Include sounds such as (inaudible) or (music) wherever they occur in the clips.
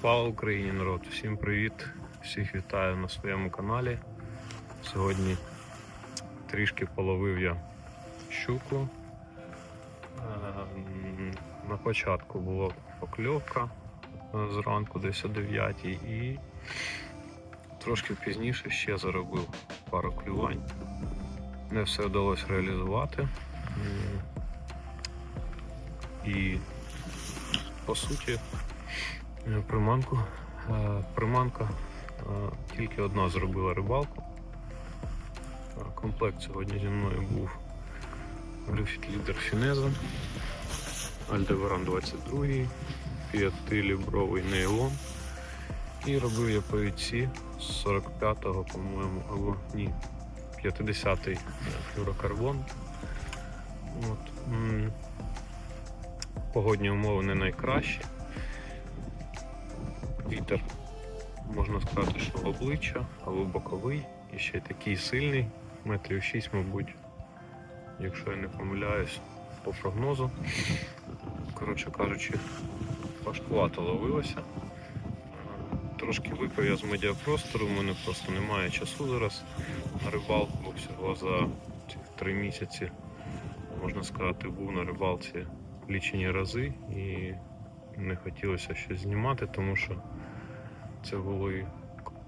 Слава Україні, народ! Всім привіт! Всіх вітаю на своєму каналі. Сьогодні трішки половив я щуку. Ем, На початку була покльовка е, зранку десь о 9 і трошки пізніше ще заробив пару клювань. Не все вдалося реалізувати. І по суті приманку. Е, Приманка е, тільки одна зробила рибалку. Е, Комплект сьогодні зі мною був Bluefit Leader Fineza, Aldebaran 22, 5-лібровий нейлон. І робив я повідці з 45-го, по-моєму, або ні, 50-й флюрокарбон. От. Погодні умови не найкращі. Вітер, можна сказати, що в обличчя або боковий, і ще й такий сильний, метрів 6, мабуть, якщо я не помиляюсь, по прогнозу. Коротше кажучи, важкувато ловилося. Трошки випав я з медіапростору, у мене просто немає часу зараз на рибалку, всього за ці три місяці, можна сказати, був на рибалці лічені рази і не хотілося щось знімати, тому що це були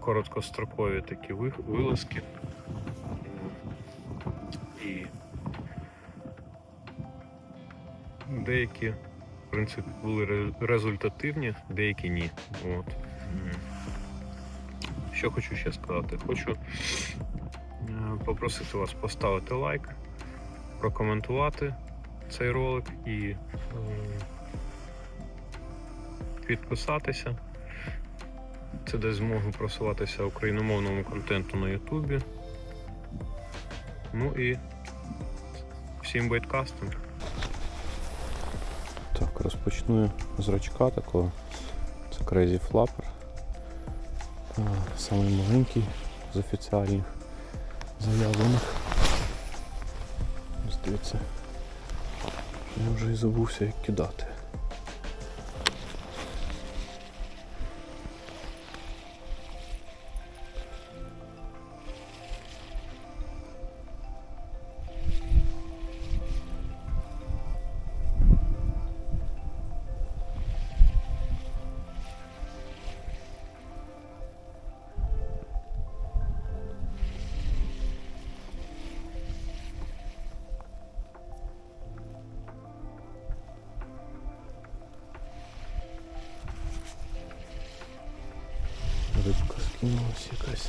короткострокові такі ви- вилазки. І деякі, в принципі, були результативні, деякі ні. От. Що хочу ще сказати? Хочу е, попросити вас поставити лайк, прокоментувати цей ролик і е, підписатися. Це дасть змогу просуватися україномовному контенту на Ютубі. Ну і всім бейткастинг. Так, розпочну з рачка такого. Це Crazy Flapper. Самий маленький з офіціальних заявлених. Дивіться. Я вже і забувся як кидати. Скинулась якась.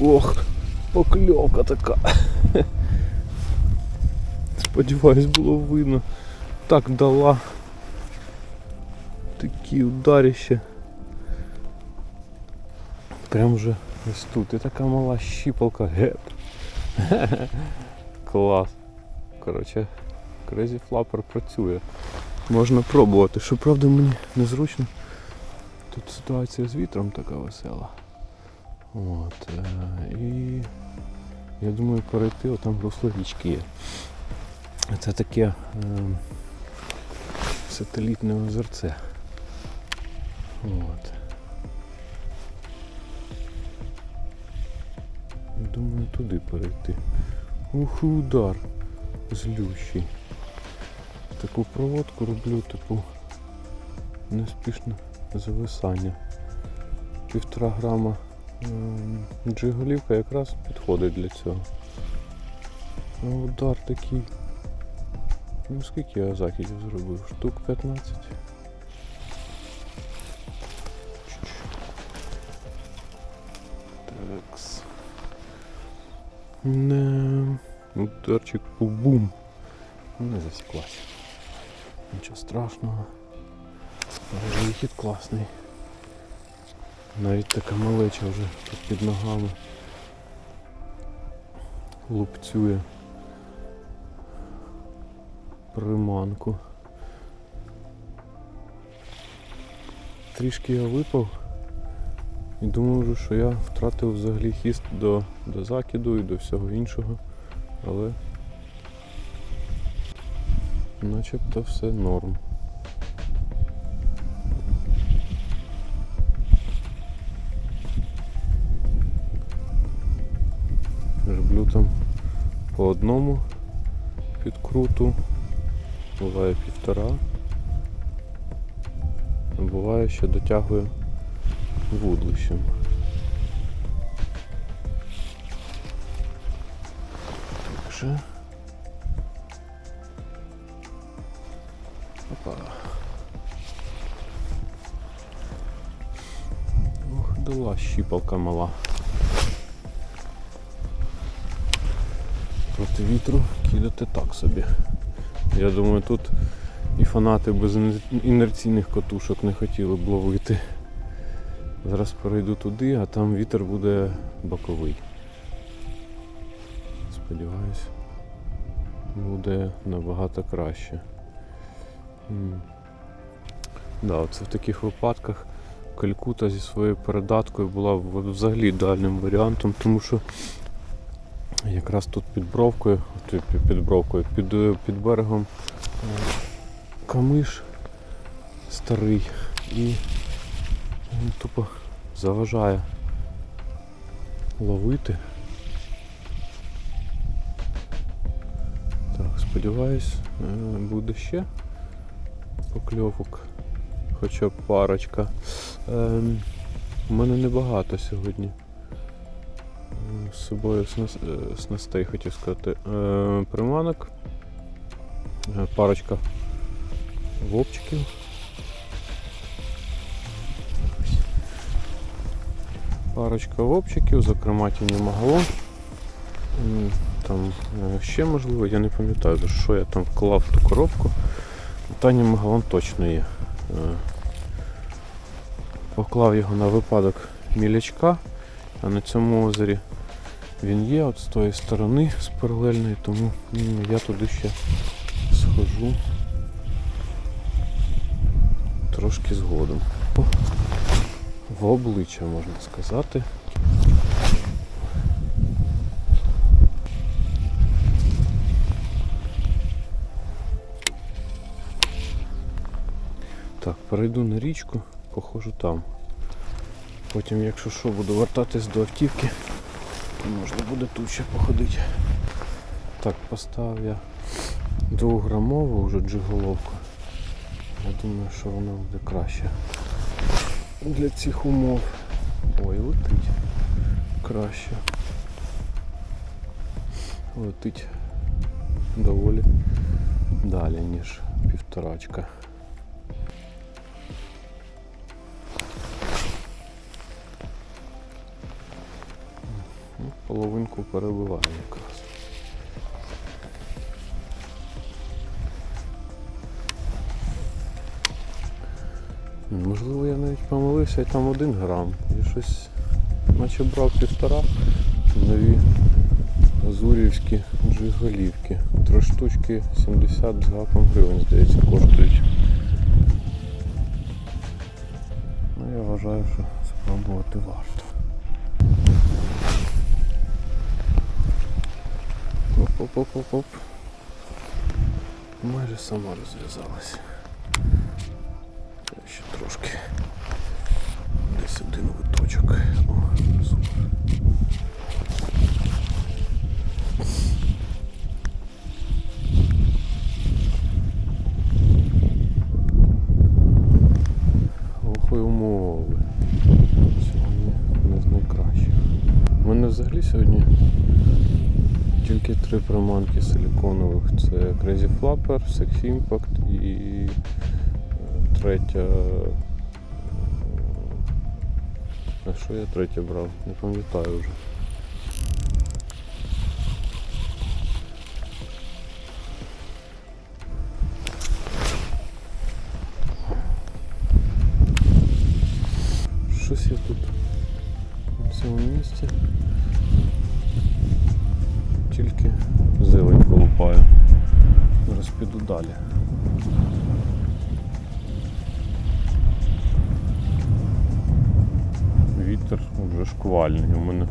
Ох, покльовка така. Сподіваюсь, було видно. Так дала. Такі ударіще. Прям вже ось тут. І така мала щіпалка геп. Клас. Коротше, Crazy Flapper працює. Можна пробувати. Щоправда мені незручно. Тут ситуація з вітром така весела. От, е, і я думаю перейти, от там русло річки є. Це таке е, сателітне озерце. От. Думаю туди перейти. Ух, удар злющий. Таку проводку роблю, типу неспішне зависання. півтора грама джиголівка якраз підходить для цього. А удар такий. Ну скільки я закидів зробив? Штук 15. Такс. Не. Ударчик бум. Не засіклась. Нічого страшного. Але вихід класний. Навіть така малеча вже тут під ногами. Лупцює приманку. Трішки я випав і думав, що я втратив взагалі хіст до, до закиду і до всього іншого. Але начебто все норм. Одному підкруту, буває півтора, буває ще дотягує вудлищем. Так же. Опа. Ох, дала щіпалка мала. Проти вітру кидати так собі. Я думаю, тут і фанати без інерційних котушок не хотіли б ловити. Зараз перейду туди, а там вітер буде боковий. Сподіваюсь, буде набагато краще. Да, оце в таких випадках Калькута зі своєю передаткою була взагалі ідеальним варіантом, тому що якраз тут під бровкою, під- бровкою, під, е, під берегом камиш старий і він тупо заважає ловити. Так, сподіваюсь, е, буде ще покльовок, хоча б парочка. Ем, У мене небагато сьогодні. З собою снас- е, снастей хотів сказати. Е, Приманок. Е, Парочка вовчиків. Парочка вовчиків, зокрема тіні магалон. Там ще можливо, я не пам'ятаю, за що я там вклав ту коробку. Тані магалон точно є. Поклав його на випадок мілячка, а на цьому озері він є от з тої сторони, з паралельної, тому я туди ще схожу трошки згодом. В обличчя можна сказати. Так, перейду на річку, походжу там. Потім, якщо що, буду вертатись до автівки, то можна буде тут ще походити. Так, поставив я двохграмову вже джиголовку. Я думаю, що вона буде краще для цих умов. Ой, летить краще. Летить доволі далі, ніж півторачка. Половинку перебиваю якраз. Можливо, я навіть помилився і там один грам. Я щось наче брав півтора нові азурівські джиголівки. Три штучки 70 з гаком гривень, здається, коштують. Ну, я вважаю, що спробувати варто. Оп-оп-оп-оп-оп. Майже сама розв'язалась. Ще трошки. Десь один виточок. О, супер. Умови умови. Сьогодні не з найкращих. У мене взагалі сьогодні тільки три приманки силіконових. Це Crazy Flapper, Sex Impact і е, третя. е, А що я третє брав? Не пам'ятаю вже. Вітер вже шквальний. У мене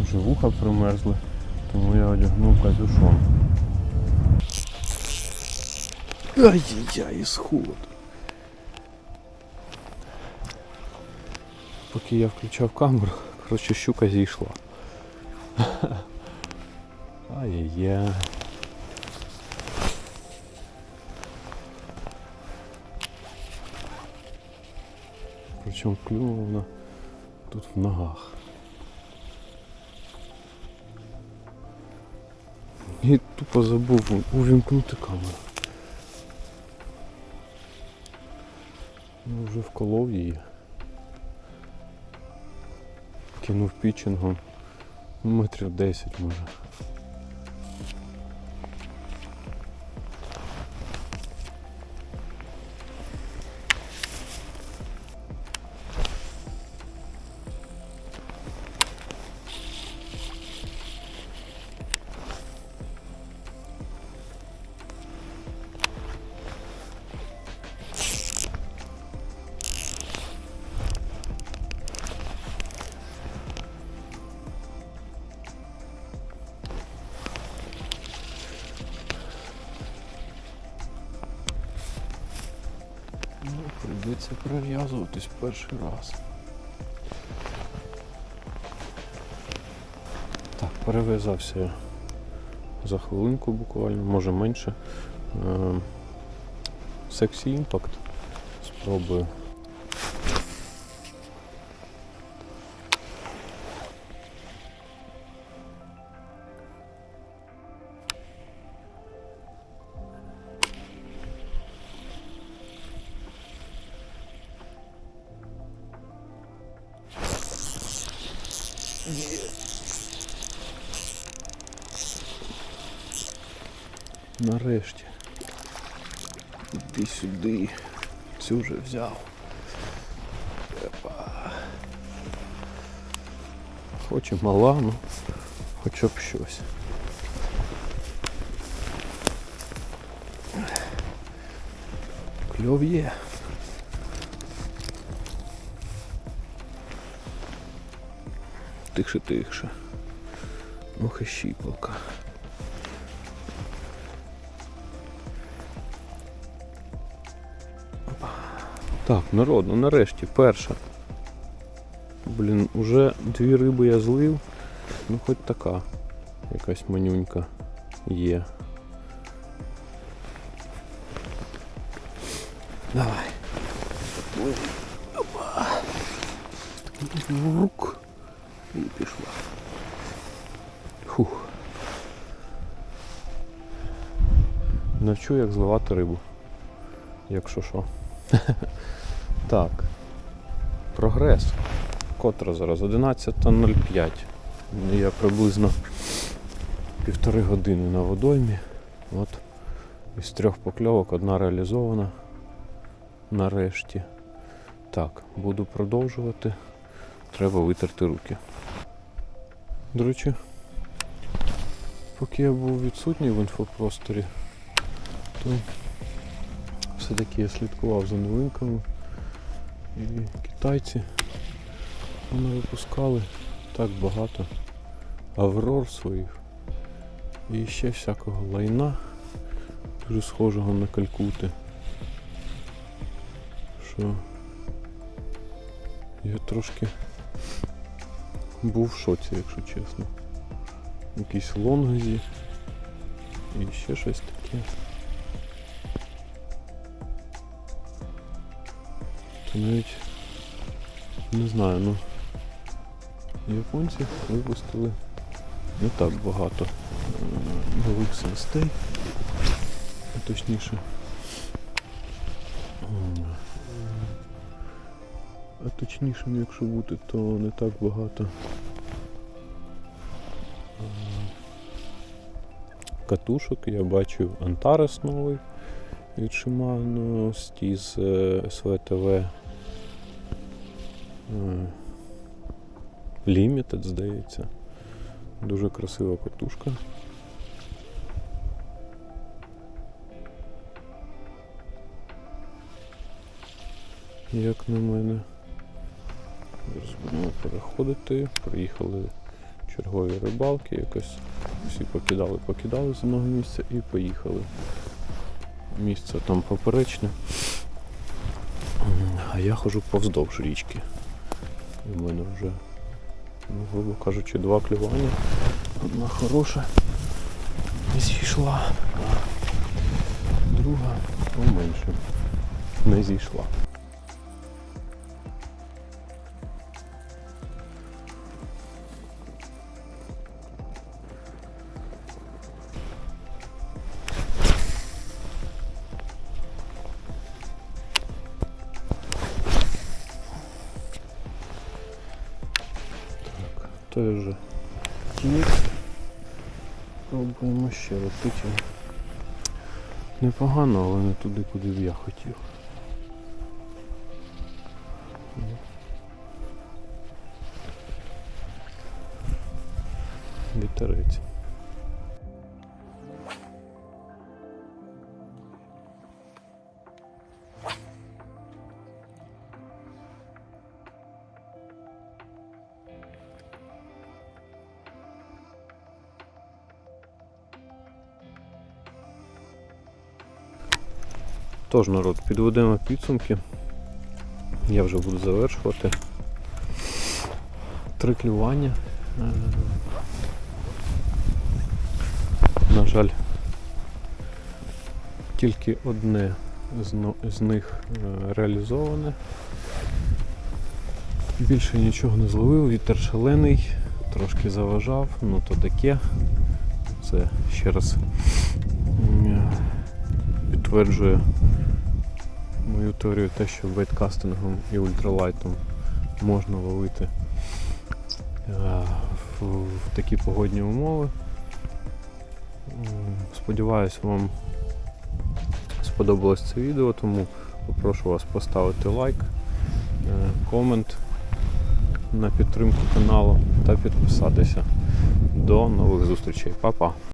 вже вуха примерзли, тому я одягнув капюшон. Ай-яй-яй, сход. Поки я включав камеру, коротше, щука зійшла. Ай-яй-яй. Причому вона тут в ногах. І тупо забув увімкнути камеру. Ну, вже вколов її. Кинув пічингом. Метрів 10 може. Прийдеться прив'язуватись перший раз. Так, перев'язався за хвилинку буквально, може менше. Сексі імпакт. Спробую. Цю вже взяв. Хоч і мала, ну хоча б щось. Кльов є. Тихше, тихше. Ох і щіпалка. Так, народ, ну нарешті, перша. Блін, уже дві риби я злив. Ну хоч така. Якась манюнька є. Давай. Опа. Рук. І пішла. Фух. Навчу, як зливати рибу. Якщо що. (laughs) Так. Прогрес. Котра зараз 11.05. Я приблизно півтори години на водоймі. От. Із трьох покльовок одна реалізована. Нарешті. Так, буду продовжувати. Треба витерти руки. До речі, поки я був відсутній в інфопросторі, то все-таки я слідкував за новинками. І китайці вони випускали так багато аврор своїх і ще всякого лайна, дуже схожого на калькути. Що я трошки був в шоці, якщо чесно. Якісь лонгазі і ще щось таке. Навіть Не знаю, ну японці випустили не так багато е, нових снастей. А Точніше. А точнішим, якщо бути, то не так багато. Катушок я бачив Antares новий від Shimano, стій з е, СВТВ. Limited, здається. Дуже красива катушка. Як на мене. Зараз будемо переходити. Приїхали чергові рибалки, якось всі покидали, покидали з одного місця і поїхали. Місце там поперечне. А я ходжу повздовж річки. І в мене вже, ну, грубо кажучи, два клювання. Одна хороша не зійшла, а друга поменше не зійшла. Так, той же тік. Пробуємо ще летити. Непогано, але не туди, куди б я хотів. Тож, народ, підведемо підсумки. Я вже буду завершувати. Три клювання. Е, На жаль, тільки одне з, них е, реалізоване. Більше нічого не зловив, вітер шалений, трошки заважав, ну то таке. Це ще раз підтверджує мою теорію те, що бейткастингом і ультралайтом можна ловити е, в, в такі погодні умови. Сподіваюсь, вам сподобалось це відео, тому попрошу вас поставити лайк, е, комент на підтримку каналу та підписатися. До нових зустрічей. Па-па!